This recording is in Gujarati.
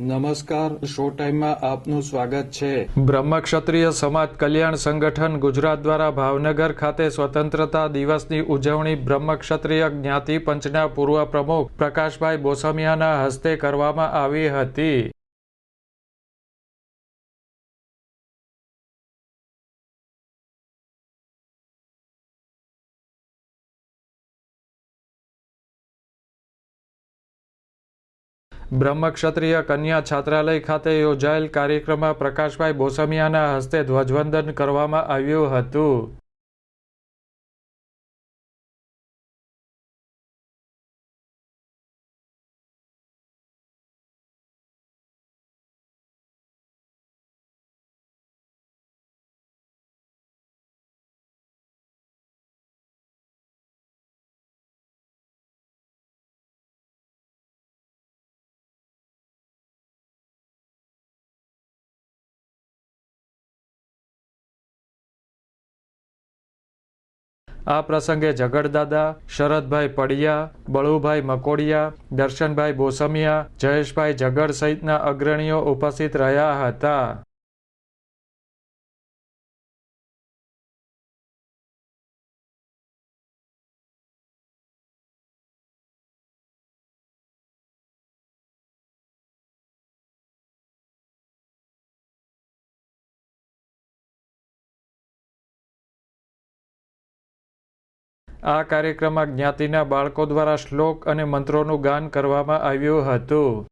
નમસ્કાર, શો ટાઈમમાં આપનું સ્વાગત છે. બ્રહ્મક્ષત્રિય સમાજ કલ્યાણ સંગઠન ગુજરાત દ્વારા ભાવનગર ખાતે સ્વતંત્રતા દિવસની ઉજવણી બ્રહ્મક્ષત્રિય જ્ઞાતિ પંચના પૂર્વ પ્રમુખ પ્રકાશભાઈ બોસમિયાના હસ્તે કરવામાં આવી હતી. બ્રહ્મક્ષત્રિય કન્યા છાત્રાલય ખાતે યોજાયેલ કાર્યક્રમમાં પ્રકાશભાઈ બોસમિયાના હસ્તે ધ્વજવંદન કરવામાં આવ્યું હતું. આ પ્રસંગે ઝઘડદાદા, શરદભાઈ પડિયા, બળુભાઈ મકોડિયા, દર્શનભાઈ બોસમિયા, જયેશભાઈ ઝગડ સહિતના અગ્રણીઓ ઉપસ્થિત રહ્યા હતા. આ કાર્યક્રમમાં જ્ઞાતિના બાળકો દ્વારા શ્લોક અને મંત્રોનું ગાન કરવામાં આવ્યું હતું.